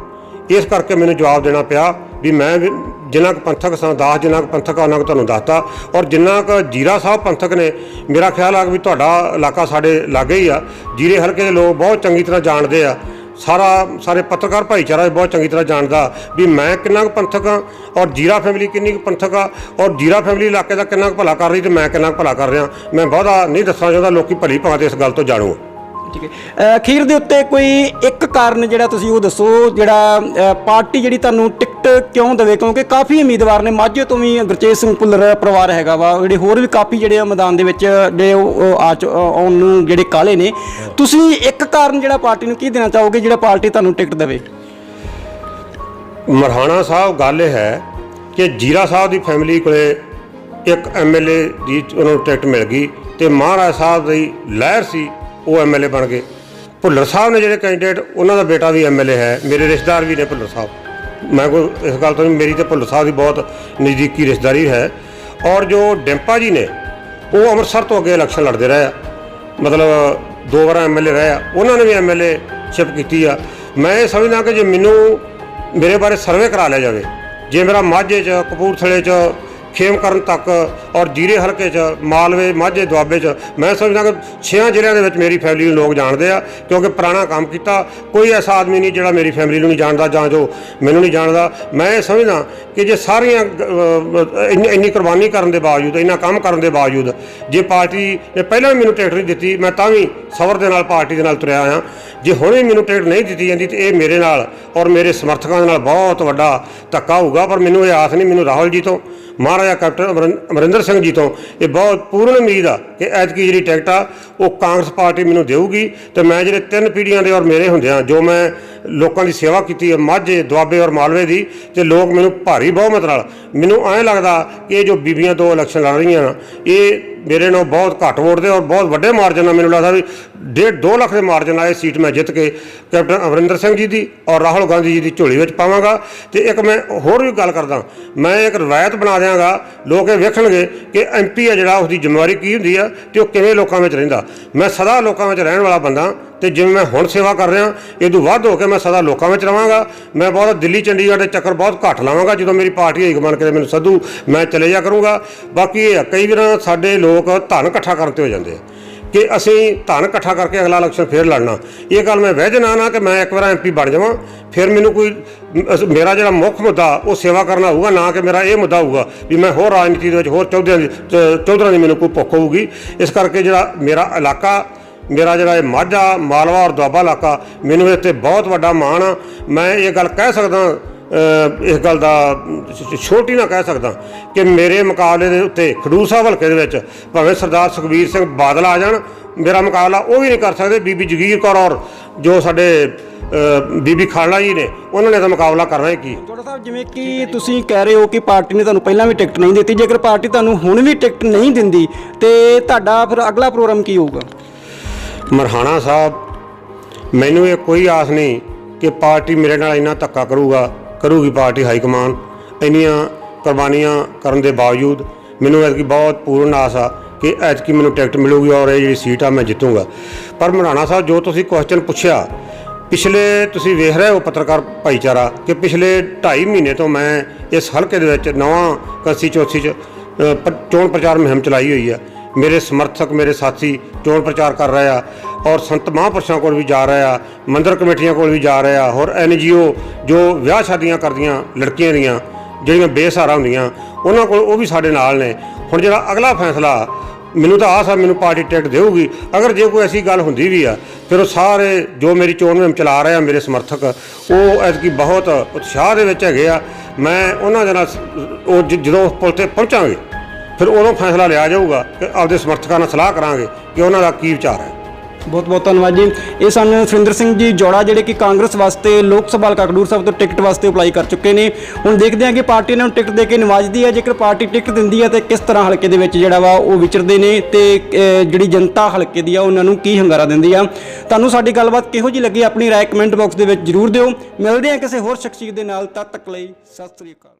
B: ਇਸ ਕਰਕੇ ਮੈਨੂੰ ਜਵਾਬ ਦੇਣਾ ਪਿਆ। ਵੀ ਮੈਂ ਵੀ ਜਿੰਨਾ ਕੁ ਪੰਥਕ ਸਾਂ, ਦਾਸ ਜਿੰਨਾ ਕੁ ਪੰਥਕ ਆ, ਉਹਨਾਂ ਕੁ ਤੁਹਾਨੂੰ ਦੱਸਤਾ। ਔਰ ਜਿੰਨਾ ਕੁ ਜੀਰਾ ਸਾਹਿਬ ਪੰਥਕ ਨੇ, ਮੇਰਾ ਖਿਆਲ ਆ ਕਿ ਵੀ ਤੁਹਾਡਾ ਇਲਾਕਾ ਸਾਡੇ ਲਾਗੇ ਹੀ ਆ। ਜੀਰੇ ਹਲਕੇ ਦੇ ਲੋਕ ਬਹੁਤ ਚੰਗੀ ਤਰ੍ਹਾਂ ਜਾਣਦੇ ਆ। ਸਾਰਾ, ਸਾਰੇ ਪੱਤਰਕਾਰ ਭਾਈਚਾਰਾ ਵੀ ਬਹੁਤ ਚੰਗੀ ਤਰ੍ਹਾਂ ਜਾਣਦਾ ਵੀ ਮੈਂ ਕਿੰਨਾ ਕੁ ਪੰਥਕ ਆ, ਔਰ ਜੀਰਾ ਫੈਮਿਲੀ ਕਿੰਨੀ ਕੁ ਪੰਥਕ ਆ, ਔਰ ਜੀਰਾ ਫੈਮਿਲੀ ਇਲਾਕੇ ਦਾ ਕਿੰਨਾ ਕੁ ਭਲਾ ਕਰ ਰਹੀ ਤੇ ਮੈਂ ਕਿੰਨਾ ਕੁ ਭਲਾ ਕਰ ਰਿਹਾ। ਮੈਂ ਬਹੁਤਾ ਨਹੀਂ ਦੱਸਣਾ ਚਾਹੁੰਦਾ, ਲੋਕੀ ਭਲੀ ਭਾਂਤ ਇਸ ਗੱਲ ਤੋਂ ਜਾਣੂ।
A: ਠੀਕ ਹੈ। ਅਖੀਰ ਦੇ ਉੱਤੇ ਕੋਈ ਇੱਕ ਕਾਰਨ ਜਿਹੜਾ ਤੁਸੀਂ ਉਹ ਦੱਸੋ, ਜਿਹੜਾ ਪਾਰਟੀ ਜਿਹੜੀ ਤੁਹਾਨੂੰ ਟਿਕ ਟਿਕਟ ਕਿਉਂ ਦੇਵੇ? ਕਿਉਂਕਿ ਕਾਫੀ ਉਮੀਦਵਾਰ ਨੇ। ਮਾਝੇ ਤੋਂ ਵੀ ਗੁਰਚੇਤ ਸਿੰਘ ਭੁੱਲਰ ਪਰਿਵਾਰ ਹੈਗਾ ਵਾ। ਜਿਹੜੇ ਹੋਰ ਵੀ ਕਾਫੀ ਜਿਹੜੇ ਮੈਦਾਨ ਦੇ ਵਿੱਚ ਜਿਹੜੇ ਆਉਣ ਨੂੰ ਜਿਹੜੇ ਕਾਲੇ ਨੇ। ਤੁਸੀਂ ਇੱਕ ਕਾਰਨ ਜਿਹੜਾ ਪਾਰਟੀ ਨੂੰ ਕੀ ਦੇਣਾ ਚਾਹੋਗੇ? ਜਿਹੜਾ ਪਾਰਟੀ ਤੁਹਾਨੂੰ ਟਿਕਟ ਦੇਵੇ?
B: ਮਰਹਾਣਾ ਸਾਹਿਬ ਗੱਲ ਇਹ ਹੈ ਕਿ ਜੀਰਾ ਸਾਹਿਬ ਦੀ ਫੈਮਿਲੀ ਕੋਲੇ ਇੱਕ ਐਮਐਲਏ ਦੀ ਉਹਨਾਂ ਨੂੰ ਟਿਕਟ ਮਿਲ ਗਈ ਤੇ ਮਹਾਰਾਜ ਸਾਹਿਬ ਦੀ ਲਹਿਰ ਸੀ, ਉਹ ਐਮਐਲਏ ਬਣ ਗਏ। ਭੁੱਲਰ ਸਾਹਿਬ ਨੇ ਜਿਹੜੇ ਕੈਂਡੀਡੇਟ ਉਹਨਾਂ ਦਾ ਬੇਟਾ ਵੀ ਐਮਐਲਏ ਹੈ। ਮੇਰੇ ਰਿਸ਼ਤੇਦਾਰ ਵੀ ਨੇ ਭੁੱਲਰ ਸਾਹਿਬ। ਮੈਂ ਕੋਈ ਇਸ ਗੱਲ ਤੋਂ ਨਹੀਂ, ਮੇਰੀ ਤੇ ਭੁੱਲਰ ਸਾਹਿਬ ਦੀ ਬਹੁਤ ਨਜ਼ਦੀਕੀ ਰਿਸ਼ਤੇਦਾਰੀ ਹੈ। ਔਰ ਜੋ ਡੈਂਪਾ ਜੀ ਨੇ, ਉਹ ਅੰਮ੍ਰਿਤਸਰ ਤੋਂ ਅੱਗੇ ਇਲੈਕਸ਼ਨ ਲੜਦੇ ਰਹੇ ਆ। ਮਤਲਬ ਦੋ ਵਾਰ ਐਮਐਲਏ ਰਹੇ ਆ। ਉਹਨਾਂ ਨੇ ਵੀ ਐਮਐਲਏ ਸ਼ਿਪ ਕੀਤੀ ਆ। ਮੈਂ ਇਹ ਸਮਝਦਾ ਕਿ ਜੇ ਮੈਨੂੰ ਮੇਰੇ ਬਾਰੇ ਸਰਵੇ ਕਰਾ ਲਿਆ ਜਾਵੇ, ਜੇ ਮੇਰਾ ਮਾਝੇ 'ਚ, ਕਪੂਰਥਲੇ 'ਚ ਖੇਮਕਰਨ ਤੱਕ ਔਰ ਜੀਰੇ ਹਲਕੇ 'ਚ, ਮਾਲਵੇ, ਮਾਝੇ, ਦੁਆਬੇ 'ਚ, ਮੈਂ ਸਮਝਦਾ ਕਿ ਛੇਆਂ ਜ਼ਿਲ੍ਹਿਆਂ ਦੇ ਵਿੱਚ ਮੇਰੀ ਫੈਮਿਲੀ ਨੂੰ ਲੋਕ ਜਾਣਦੇ ਆ, ਕਿਉਂਕਿ ਪੁਰਾਣਾ ਕੰਮ ਕੀਤਾ, ਕੋਈ ਐਸਾ ਆਦਮੀ ਨਹੀਂ ਜਿਹੜਾ ਮੇਰੀ ਫੈਮਿਲੀ ਨੂੰ ਨਹੀਂ ਜਾਣਦਾ ਜਾਂ ਜੋ ਮੈਨੂੰ ਨਹੀਂ ਜਾਣਦਾ। ਮੈਂ ਇਹ ਸਮਝਦਾ ਕਿ ਜੇ ਸਾਰੀਆਂ ਇੰਨੀ ਕੁਰਬਾਨੀ ਕਰਨ ਦੇ ਬਾਵਜੂਦ, ਇੰਨਾ ਕੰਮ ਕਰਨ ਦੇ ਬਾਵਜੂਦ, ਜੇ ਪਾਰਟੀ ਨੇ ਪਹਿਲਾਂ ਵੀ ਮੈਨੂੰ ਟਿਕਟ ਨਹੀਂ ਦਿੱਤੀ, ਮੈਂ ਤਾਂ ਵੀ ਸਬਰ ਦੇ ਨਾਲ ਪਾਰਟੀ ਦੇ ਨਾਲ ਤੁਰਿਆ ਆਇਆ। ਜੇ ਹੁਣ ਵੀ ਮੈਨੂੰ ਟਿਕਟ ਨਹੀਂ ਦਿੱਤੀ ਜਾਂਦੀ, ਤੇ ਇਹ ਮੇਰੇ ਨਾਲ ਔਰ ਮੇਰੇ ਸਮਰਥਕਾਂ ਦੇ ਨਾਲ ਬਹੁਤ ਵੱਡਾ ਧੱਕਾ ਹੋਊਗਾ, ਪਰ ਮੈਨੂੰ ਇਹ ਆਸ ਨਹੀਂ, ਮੈਨੂੰ ਰਾਹੁਲ ਜੀ ਤੋਂ, ਮਹਾਰਾਜਾ ਕੈਪਟਨ ਅਮਰਿੰਦਰ ਅਮਰਿੰਦਰ ਸਿੰਘ ਜੀ ਤੋਂ ਇਹ ਬਹੁਤ ਪੂਰਨ ਉਮੀਦ ਆ ਕਿ ਐਤਕੀ ਜਿਹੜੀ ਟਿਕਟ ਆ, ਉਹ ਕਾਂਗਰਸ ਪਾਰਟੀ ਮੈਨੂੰ ਦੇਊਗੀ ਤੇ ਮੈਂ ਜਿਹੜੇ ਤਿੰਨ ਪੀੜ੍ਹੀਆਂ ਦੇ ਔਰ ਮੇਰੇ ਹੁੰਦਿਆਂ ਜੋ ਮੈਂ ਲੋਕਾਂ ਦੀ ਸੇਵਾ ਕੀਤੀ ਹੈ ਮਾਝੇ ਦੁਆਬੇ ਔਰ ਮਾਲਵੇ ਦੀ, ਤੇ ਲੋਕ ਮੈਨੂੰ ਭਾਰੀ ਬਹੁਮਤ ਨਾਲ, ਮੈਨੂੰ ਐਂ ਲੱਗਦਾ ਕਿ ਇਹ ਜੋ ਬੀਬੀਆਂ ਤੋਂ ਇਲੈਕਸ਼ਨ ਲੜ ਰਹੀਆਂ ਨਾ, ਇਹ ਮੇਰੇ ਨਾਲ ਬਹੁਤ ਘੱਟ ਵੋਟ ਦੇ ਔਰ ਬਹੁਤ ਵੱਡੇ ਮਾਰਜਨ ਨਾਲ ਮੈਨੂੰ ਲੱਗਦਾ ਵੀ ਡੇਢ 2 ਲੱਖ ਦੇ ਮਾਰਜਨ ਨਾਲ ਇਹ ਸੀਟ ਮੈਂ ਜਿੱਤ ਕੇ ਕੈਪਟਨ ਅਮਰਿੰਦਰ ਸਿੰਘ ਜੀ ਦੀ ਔਰ ਰਾਹੁਲ ਗਾਂਧੀ ਜੀ ਦੀ ਝੋਲੀ ਵਿੱਚ ਪਾਵਾਂਗਾ। ਤੇ ਇੱਕ ਮੈਂ ਹੋਰ ਵੀ ਗੱਲ ਕਰਦਾ, ਮੈਂ ਇੱਕ ਰਵਾਇਤ ਬਣਾ ਦਿਆਂਗਾ, ਲੋਕ ਇਹ ਵੇਖਣਗੇ ਕਿ ਐਮਪੀ ਹੈ ਜਿਹੜਾ ਉਸ ਦੀ ਜ਼ਿੰਮੇਵਾਰੀ ਕੀ ਹੁੰਦੀ ਆ ਤੇ ਉਹ ਕਿਵੇਂ ਲੋਕਾਂ ਵਿੱਚ ਰਹਿੰਦਾ। ਮੈਂ ਸਦਾ ਲੋਕਾਂ ਵਿੱਚ ਰਹਿਣ ਵਾਲਾ ਬੰਦਾ ਤੇ ਜਿਵੇਂ ਮੈਂ ਹੁਣ ਸੇਵਾ ਕਰ ਰਿਹਾ ਇਹ ਤੋਂ ਵੱਧ ਹੋ ਕੇ ਮੈਂ ਸਦਾ ਲੋਕਾਂ ਵਿੱਚ ਰਵਾਂਗਾ। ਮੈਂ ਬਹੁਤ ਦਿੱਲੀ ਚੰਡੀਗੜ੍ਹ ਦੇ ਚੱਕਰ ਬਹੁਤ ਘੱਟ ਲਾਵਾਂਗਾ ਜਦੋਂ ਮੇਰੀ ਪਾਰਟੀ ਹਾਈ ਬਣ ਕੇ ਮੈਨੂੰ ਸੱਦੂ ਮੈਂ ਚਲੇ ਜਾ ਕਰੂੰਗਾ। ਬਾਕੀ ਇਹ ਆ, ਕਈ ਵਾਰ ਸਾਡੇ ਲੋਕ ਧਨ ਇਕੱਠਾ ਕਰਨ ਤੇ ਹੋ ਜਾਂਦੇ ਆ ਕਿ ਅਸੀਂ ਧਨ ਇਕੱਠਾ ਕਰਕੇ ਅਗਲਾ ਇਲੈਕਸ਼ਨ ਫੇਰ ਲੜਨਾ। ਇਹ ਗੱਲ ਮੈਂ ਵਹਿ ਨਾ ਨਾ ਕਿ ਮੈਂ ਇੱਕ ਵਾਰ ਐਮਪੀ ਬਣ ਜਾਵਾਂ ਫਿਰ ਮੈਨੂੰ ਕੋਈ ਮੇਰਾ ਜਿਹੜਾ ਮੁੱਖ ਮੁੱਦਾ ਉਹ ਸੇਵਾ ਕਰਨਾ ਹੋਊਗਾ ਨਾ ਕਿ ਮੇਰਾ ਇਹ ਮੁੱਦਾ ਹੋਊਗਾ ਵੀ ਮੈਂ ਹੋਰ ਰਾਜਨੀਤੀ ਦੇ ਵਿੱਚ ਹੋਰ ਚੌਧਰੀਆਂ ਦੀ ਚੌਧਰਾਂ ਦੀ ਮੈਨੂੰ ਕੋਈ ਭੁੱਖ ਹੋਊਗੀ। ਇਸ ਕਰਕੇ ਜਿਹੜਾ ਮੇਰਾ ਇਲਾਕਾ ਮੇਰਾ ਜਿਹੜਾ ਇਹ ਮਾਝਾ ਮਾਲਵਾ ਔਰ ਦੁਆਬਾ ਇਲਾਕਾ, ਮੈਨੂੰ ਇੱਥੇ ਬਹੁਤ ਵੱਡਾ ਮਾਣ ਆ। ਮੈਂ ਇਹ ਗੱਲ ਕਹਿ ਸਕਦਾ ਇਸ ਗੱਲ ਦਾ ਛੋਟੀ ਨਾ ਕਹਿ ਸਕਦਾ ਕਿ ਮੇਰੇ ਮੁਕਾਬਲੇ ਦੇ ਉੱਤੇ ਖਡੂਰ ਸਾਹਿਬ ਹਲਕੇ ਦੇ ਵਿੱਚ ਭਾਵੇਂ ਸਰਦਾਰ ਸੁਖਬੀਰ ਸਿੰਘ ਬਾਦਲ ਆ ਜਾਣ, ਮੇਰਾ ਮੁਕਾਬਲਾ ਉਹ ਵੀ ਨਹੀਂ ਕਰ ਸਕਦੇ। ਬੀਬੀ ਜਗੀਰ ਕੌਰ ਔਰ ਜੋ ਸਾਡੇ ਬੀਬੀ ਖਾਲੜਾ ਜੀ ਨੇ, ਉਹਨਾਂ ਨੇ ਤਾਂ ਮੁਕਾਬਲਾ ਕਰਨਾ ਹੀ ਕੀ?
A: ਜੋੜਾ ਸਾਹਿਬ, ਜਿਵੇਂ ਕਿ ਤੁਸੀਂ ਕਹਿ ਰਹੇ ਹੋ ਕਿ ਪਾਰਟੀ ਨੇ ਤੁਹਾਨੂੰ ਪਹਿਲਾਂ ਵੀ ਟਿਕਟ ਨਹੀਂ ਦਿੱਤੀ, ਜੇਕਰ ਪਾਰਟੀ ਤੁਹਾਨੂੰ ਹੁਣ ਵੀ ਟਿਕਟ ਨਹੀਂ ਦਿੰਦੀ, ਤੇ ਤੁਹਾਡਾ ਫਿਰ ਅਗਲਾ ਪ੍ਰੋਗਰਾਮ ਕੀ ਹੋਊਗਾ?
B: ਮਰਹਾਣਾ ਸਾਹਿਬ, ਮੈਨੂੰ ਇਹ ਕੋਈ ਆਸ ਨਹੀਂ ਕਿ ਪਾਰਟੀ ਮੇਰੇ ਨਾਲ ਇੰਨਾ ਧੱਕਾ ਕਰੂਗਾ, ਕਰੂਗੀ ਪਾਰਟੀ ਹਾਈ ਕਮਾਨ ਇੰਨੀਆਂ ਕੁਰਬਾਨੀਆਂ ਕਰਨ ਦੇ ਬਾਵਜੂਦ ਮੈਨੂੰ ਐਤਕੀ ਬਹੁਤ ਪੂਰਨ ਆਸ ਆ ਕਿ ਐਤਕੀ ਮੈਨੂੰ ਟਿਕਟ ਮਿਲੂਗੀ ਔਰ ਇਹ ਜਿਹੜੀ ਸੀਟ ਆ ਮੈਂ ਜਿੱਤੂਗਾ। ਪਰ ਮਰਹਾਣਾ ਸਾਹਿਬ, ਜੋ ਤੁਸੀਂ ਕੁਐਸਚਨ ਪੁੱਛਿਆ, ਪਿਛਲੇ ਤੁਸੀਂ ਵੇਖ ਰਹੇ ਹੋ ਪੱਤਰਕਾਰ ਭਾਈਚਾਰਾ ਕਿ ਪਿਛਲੇ 2.5 ਮਹੀਨੇ ਤੋਂ ਮੈਂ ਇਸ ਹਲਕੇ ਦੇ ਵਿੱਚ ਨਵਾਂ ਕੰਸਟੀਚੁਐਂਸੀ ਚ ਪ- ਚੋਣ ਪ੍ਰਚਾਰ ਮੁਹਿੰਮ ਚਲਾਈ ਹੋਈ ਆ। ਮੇਰੇ ਸਮਰਥਕ, ਮੇਰੇ ਸਾਥੀ ਚੋਣ ਪ੍ਰਚਾਰ ਕਰ ਰਹੇ ਆ ਔਰ ਸੰਤ ਮਹਾਂਪੁਰਸ਼ਾਂ ਕੋਲ ਵੀ ਜਾ ਰਹੇ ਆ, ਮੰਦਰ ਕਮੇਟੀਆਂ ਕੋਲ ਵੀ ਜਾ ਰਹੇ ਆ, ਹੋਰ ਐਨਜੀਓ ਜੋ ਵਿਆਹ ਸ਼ਾਦੀਆਂ ਕਰਦੀਆਂ ਲੜਕੀਆਂ ਦੀਆਂ, ਜਿਹੜੀਆਂ ਬੇਸਹਾਰਾ ਹੁੰਦੀਆਂ, ਉਹਨਾਂ ਕੋਲ ਉਹ ਵੀ ਸਾਡੇ ਨਾਲ ਨੇ। ਹੁਣ ਜਿਹੜਾ ਅਗਲਾ ਫੈਸਲਾ, ਮੈਨੂੰ ਤਾਂ ਆਸ ਆ ਮੈਨੂੰ ਪਾਰਟੀ ਟਿਕਟ ਦੇਊਗੀ, ਅਗਰ ਜੇ ਕੋਈ ਐਸੀ ਗੱਲ ਹੁੰਦੀ ਵੀ ਆ, ਫਿਰ ਉਹ ਸਾਰੇ ਜੋ ਮੇਰੀ ਚੋਣ ਮੁਹਿੰਮ ਚਲਾ ਰਹੇ ਆ, ਮੇਰੇ ਸਮਰਥਕ, ਉਹ ਐਤਕੀ ਬਹੁਤ ਉਤਸ਼ਾਹ ਦੇ ਵਿੱਚ ਹੈਗੇ ਆ। ਮੈਂ ਉਹਨਾਂ ਦੇ ਨਾਲ ਉਹ ਜਦੋਂ ਪੁਲ ਤੇ ਪਹੁੰਚਾਂਗੇ ਫਿਰ ਉਦੋਂ ਫੈਸਲਾ ਲਿਆ ਜਾਊਗਾ ਕਿ ਆਪਦੇ ਸਮਰਥਕਾਂ ਨਾਲ ਸਲਾਹ ਕਰਾਂਗੇ ਕਿ ਉਹਨਾਂ ਦਾ ਕੀ ਵਿਚਾਰ ਹੈ।
A: ਬਹੁਤ ਬਹੁਤ ਧੰਨਵਾਦ ਜੀ। ਇਹ ਸਨ ਸੁਰਿੰਦਰ ਸਿੰਘ ਜੀ ਜੋੜਾ, ਜਿਹੜੇ ਕਿ ਕਾਂਗਰਸ ਵਾਸਤੇ ਲੋਕ ਸਭਾ ਹਲਕਾ ਖਡੂਰ ਸਾਹਿਬ ਤੋਂ ਟਿਕਟ ਵਾਸਤੇ ਅਪਲਾਈ ਕਰ ਚੁੱਕੇ ਨੇ। ਹੁਣ ਦੇਖਦੇ ਹਾਂ ਕਿ ਪਾਰਟੀ ਇਹਨਾਂ ਨੂੰ ਟਿਕਟ ਦੇ ਕੇ ਨਿਵਾਜਦੀ ਹੈ। ਜੇਕਰ ਪਾਰਟੀ ਟਿਕਟ ਦਿੰਦੀ ਹੈ ਤੇ ਕਿਸ ਤਰ੍ਹਾਂ ਹਲਕੇ ਦੇ ਵਿੱਚ ਜਿਹੜਾ ਵਾ ਉਹ ਵਿਚਰਦੇ ਨੇ ਤੇ ਜਿਹੜੀ ਜਨਤਾ ਹਲਕੇ ਦੀ ਆ, ਉਹਨਾਂ ਨੂੰ ਕੀ ਹੰਗਾਰਾ ਦਿੰਦੀ ਆ। ਤੁਹਾਨੂੰ ਸਾਡੀ ਗੱਲਬਾਤ ਕਿਹੋ ਜੀ ਲੱਗੀ ਆਪਣੀ ਰਾਏ ਕਮੈਂਟ ਬਾਕਸ ਦੇ ਵਿੱਚ ਜਰੂਰ ਦਿਓ। ਮਿਲਦੇ ਹਾਂ ਕਿਸੇ ਹੋਰ ਸ਼ਖਸੀਅਤ ਦੇ ਨਾਲ। ਤਦ ਤੱਕ ਲਈ ਸਤਿ ਸ੍ਰੀ ਅਕਾਲ।